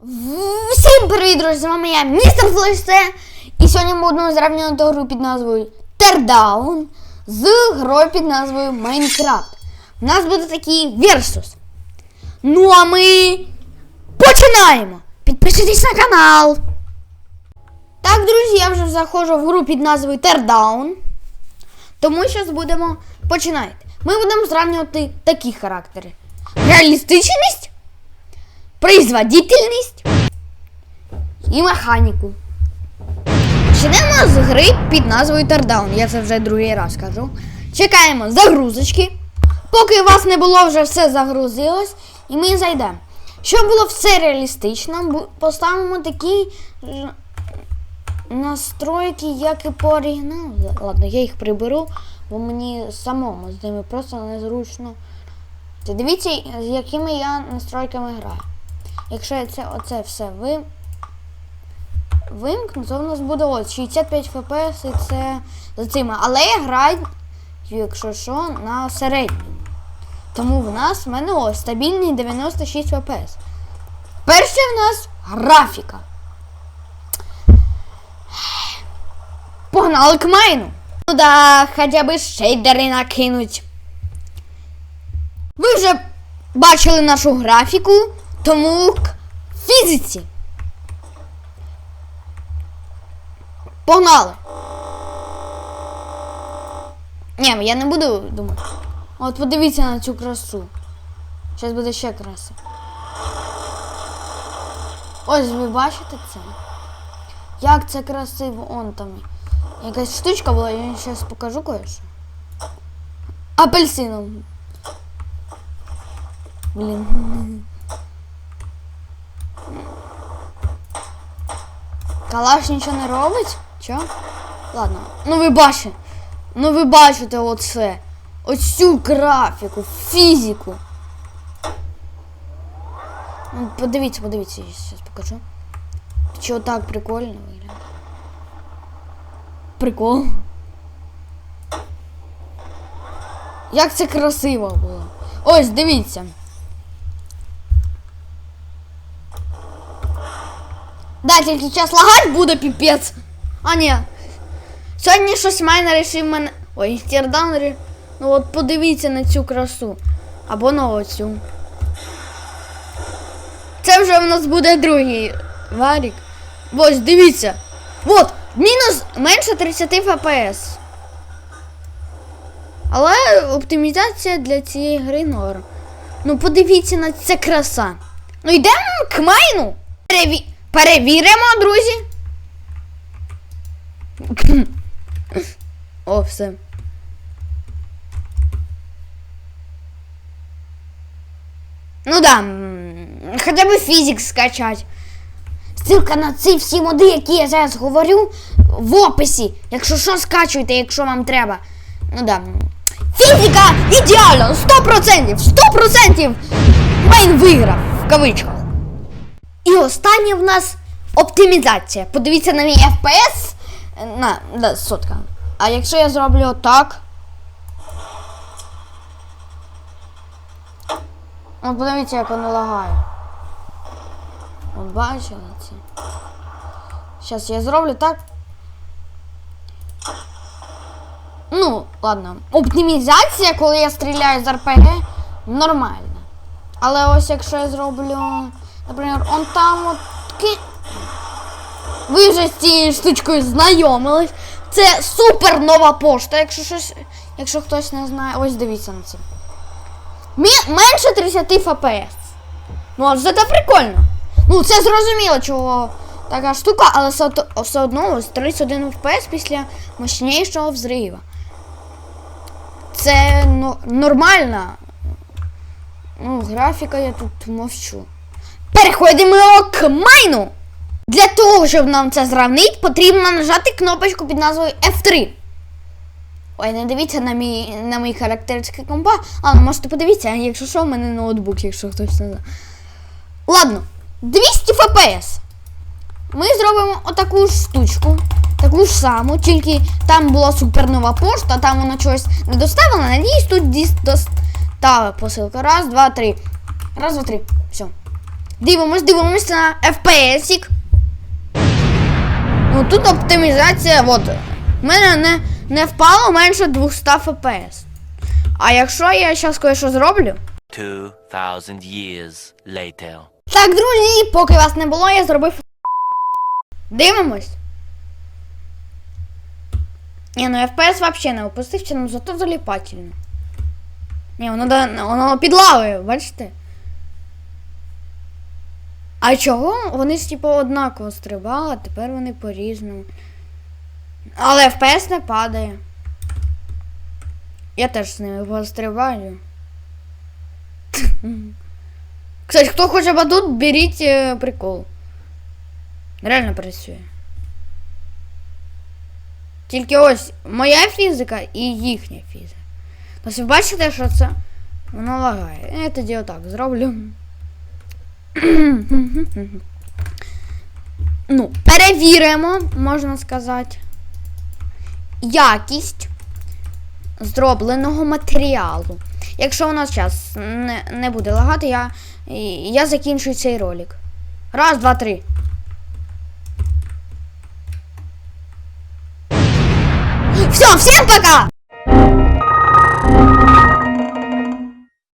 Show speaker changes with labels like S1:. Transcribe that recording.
S1: Всім привіт, друзі! З вами я, містер Флешсе. І сьогодні ми будемо зрівнювати гру під назвою Teardown з грою під назвою Майнкрафт. У нас буде такий версус. Ну а ми починаємо! Підписуйтесь на канал. Так, друзі, я вже заходжу в гру під назвою Teardown. Тому зараз будемо починати. Ми будемо зрівнювати такі характери: реалістичність производительність і механіку. Почнемо з гри під назвою Тардаун. Я це вже другий раз кажу. Чекаємо загрузочки. Поки у вас не було, вже все загрузилось, і ми зайдемо. Щоб було все реалістично, поставимо такі настройки, як і по оригіналу. Ладно, я їх приберу, бо мені самому з ними просто незручно. Дивіться, з якими я настройками граю. Якщо я це оце все ви... вимкну, то в нас буде ось 65 FPS і це за цими. Але я граю, якщо що, на середньому. Тому в нас в мене ось стабільний 96 FPS. Перше в нас графіка. Погнали к майну. Ну да, хоча б шейдери накинуть. Ви вже бачили нашу графіку, тому к фізиці. Погнали. Ні, я не буду думати. От подивіться на цю красу. Зараз буде ще краса. Ось ви бачите це? Як це красиво, он там. Якась штучка була, я зараз покажу кое-що. Апельсином. Блін. Калаш нічого не робить? Чо? Ладно. Ну ви бачите. Ну ви бачите оце. Оцю графіку, фізику. Ну, Подивіться, подивіться, я зараз покажу. Чого так прикольно виглядає. Прикол. Як це красиво було. Ось, дивіться. Да, тільки час лагать буде піпець. А ні. Сьогодні щось мене рішив мене. Ой, Тірдан Ну от подивіться на цю красу. Або на оцю. Це вже в нас буде другий варік. Ось, дивіться. От, мінус менше 30 FPS. Але оптимізація для цієї гри норм. Ну подивіться на це краса. Ну йдемо к майну. Переві... Перевіримо, друзі. О, все. Ну да, хоча б фізик скачать. Ссылка на ці всі моди, які я зараз говорю, в описі. Якщо що, скачуйте, якщо вам треба. Ну да. Фізика ідеально! 100%! 100%! Майн виграв в кавичках. І останнє в нас оптимізація. Подивіться на мій FPS. На, да, сотка. А якщо я зроблю отак. От подивіться, як воно лагає. От бачили це. Зараз я зроблю так. Ну, ладно. Оптимізація, коли я стріляю з РПГ, нормальна. Але ось якщо я зроблю, наприклад, он там от ки... Ви вже з цією штучкою знайомились. Це супер нова пошта, якщо щось, якщо хтось не знає. Ось дивіться на це. Мі- менше 30 FPS. Ну, а це прикольно. Ну, це зрозуміло, чого така штука, але все, все одно ось 31 FPS після мощнішого взрива. Це ну, нормальна. Ну, графіка я тут мовчу. Переходимо к майну. Для того, щоб нам це зравнити, потрібно нажати кнопочку під назвою F3. Ой, не дивіться на мій, на мої характеристики компа. А, ну можете подивитися, якщо що, в мене ноутбук, якщо хтось не знає. Ладно, 200 FPS. Ми зробимо отаку ж штучку, таку ж саму, тільки там була супернова пошта, там вона чогось не доставила. Надіюсь, тут доставила посилка. Раз, два, три. Раз, два, три. Дивимось, дивимось на FPS. Ну тут оптимізація, от. У мене не, не впало менше 200 FPS. А якщо я зараз кое-що зроблю.
S2: 2,000 years later.
S1: Так, друзі, поки вас не було, я зробив. Дивимось. Ні, ну FPS взагалі не опустився, ну зато заліпательно. Ні, воно, воно під лавою, бачите? А чого? Вони ж типу однаково стрибали, а тепер вони по-різному. Але FPS не падає. Я теж з ними пострибаю. Кстати, хто хоче батут, беріть е, прикол. Реально працює. Тільки ось моя фізика і їхня фізика. Ви бачите, що це? Воно лагає. Я тоді отак зроблю. Ну, перевіримо, можна сказати. Якість зробленого матеріалу. Якщо у нас час не, не буде лагати, я, я закінчую цей ролик. Раз, два, три. Все, всем пока!